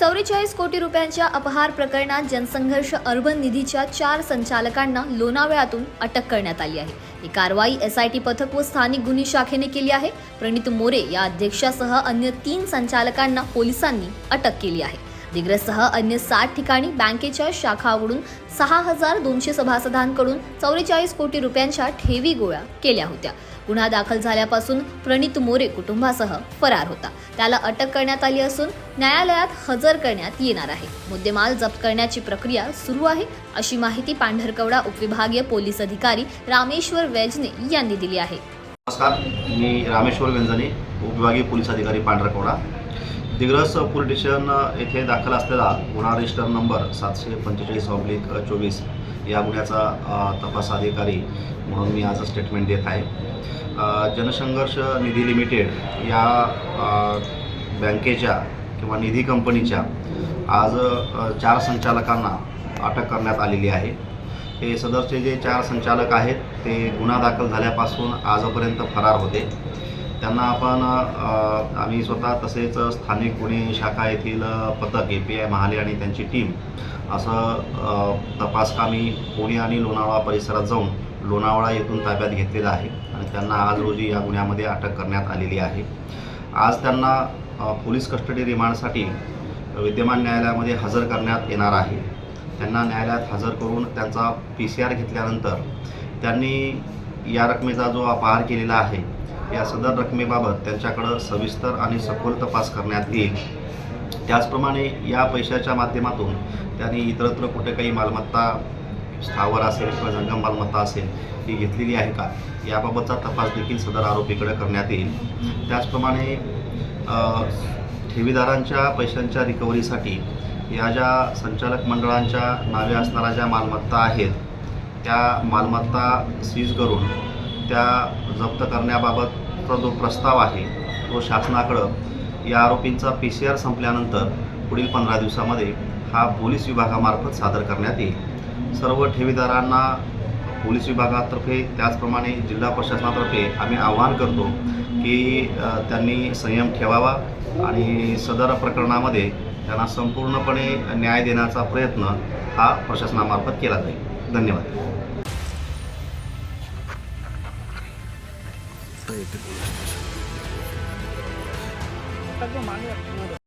चौवेचाळीस कोटी रुपयांच्या अपहार प्रकरणात जनसंघर्ष अर्बन निधीच्या चार संचालकांना लोणावळ्यातून अटक करण्यात आली आहे. ही कारवाई एस आय टी पथक व स्थानिक गुन्हे शाखेने केली आहे. प्रणित मोरे या अध्यक्षासह अन्य तीन संचालकांना पोलिसांनी अटक केली आहे. दिग्रससह अन्य सात ठिकाणी बँकेच्या शाखा उघडून सहा हजार दोनशे सभासदांकडून चौवेचाळीस कोटी रुपयांच्या ठेवी गोळा केल्या होत्या. गुन्हा दाखल झाल्यापासून प्रणित मोरे कुटुंबासह फरार होता. त्याला अटक करण्यात आली असून न्यायालयात हजर करण्यात येणार आहे. मुद्देमाल जप्त करण्याची प्रक्रिया सुरू आहे अशी माहिती पांढरकवडा उपविभागीय पोलीस अधिकारी रामेश्वर वेजने यांनी दिली आहे. नमस्कार मी रामेश्वर वेंजने उपविभागीय पोलीस अधिकारी पांढरकवडा. दिग्रस पोलीस स्टेशन येथे दाखल असलेला गुन्हा रजिस्टर नंबर सातशे पंचेचाळीस ऑब्लिक चोवीस या गुन्ह्याचा तपास अधिकारी म्हणून मी आज स्टेटमेंट देत आहे. जनसंघर्ष निधी लिमिटेड या बँकेच्या किंवा निधी कंपनीच्या आज चार संचालकांना अटक करण्यात आलेली आहे. हे सदरचे जे चार संचालक आहेत ते गुन्हा दाखल झाल्यापासून आजपर्यंत फरार होते. त्यांना आपण आम्ही स्वतः तसेच स्थानिक गुन्हे शाखा येथील पथक ए पी आय महाले आणि त्यांची टीम असं तपासकामी पुणे आणि लोणावळा परिसरात जाऊन लोणावळा येथून ताब्यात घेतलेलं आहे आणि त्यांना आज रोजी या गुन्ह्यामध्ये अटक करण्यात आलेली आहे. आज त्यांना पोलीस कस्टडी रिमांडसाठी विद्यमान न्यायालयामध्ये हजर करण्यात येणार आहे. त्यांना न्यायालयात हजर करून त्यांचा पी सी आर घेतल्यानंतर त्यांनी या रकमेचा जो अपहार केलेला आहे या सदर रकमेबाबत त्यांच्याकडं सविस्तर आणि सखोल तपास करण्यात येईल. त्याचप्रमाणे या पैशाच्या माध्यमातून त्यांनी इतरत्र कुठे काही मालमत्ता स्थावर असेल किंवा जंगम मालमत्ता असेल ही घेतलेली आहे का? याबाबतचा तपास देखील सदर आरोपीकडे करण्यात येईल. त्याचप्रमाणे ठेवीदारांच्या पैशांच्या रिकव्हरीसाठी या ज्या संचालक मंडळांच्या नावे असणाऱ्या ज्या मालमत्ता आहेत त्या मालमत्ता सीज करून त्या जप्त करण्याबाबतचा जो प्रस्ताव आहे तो शासनाकडं या आरोपींचा पी सी आर संपल्यानंतर पुढील पंधरा दिवसामध्ये हा पोलीस विभागामार्फत सादर करण्यात येईल. सर्व ठेवीदारांना पोलीस विभागातर्फे त्याचप्रमाणे जिल्हा प्रशासनातर्फे आम्ही आवाहन करतो की त्यांनी संयम ठेवावा आणि सदर प्रकरणामध्ये त्यांना संपूर्णपणे न्याय देण्याचा प्रयत्न हा प्रशासनामार्फत केला जाईल. धन्यवाद तक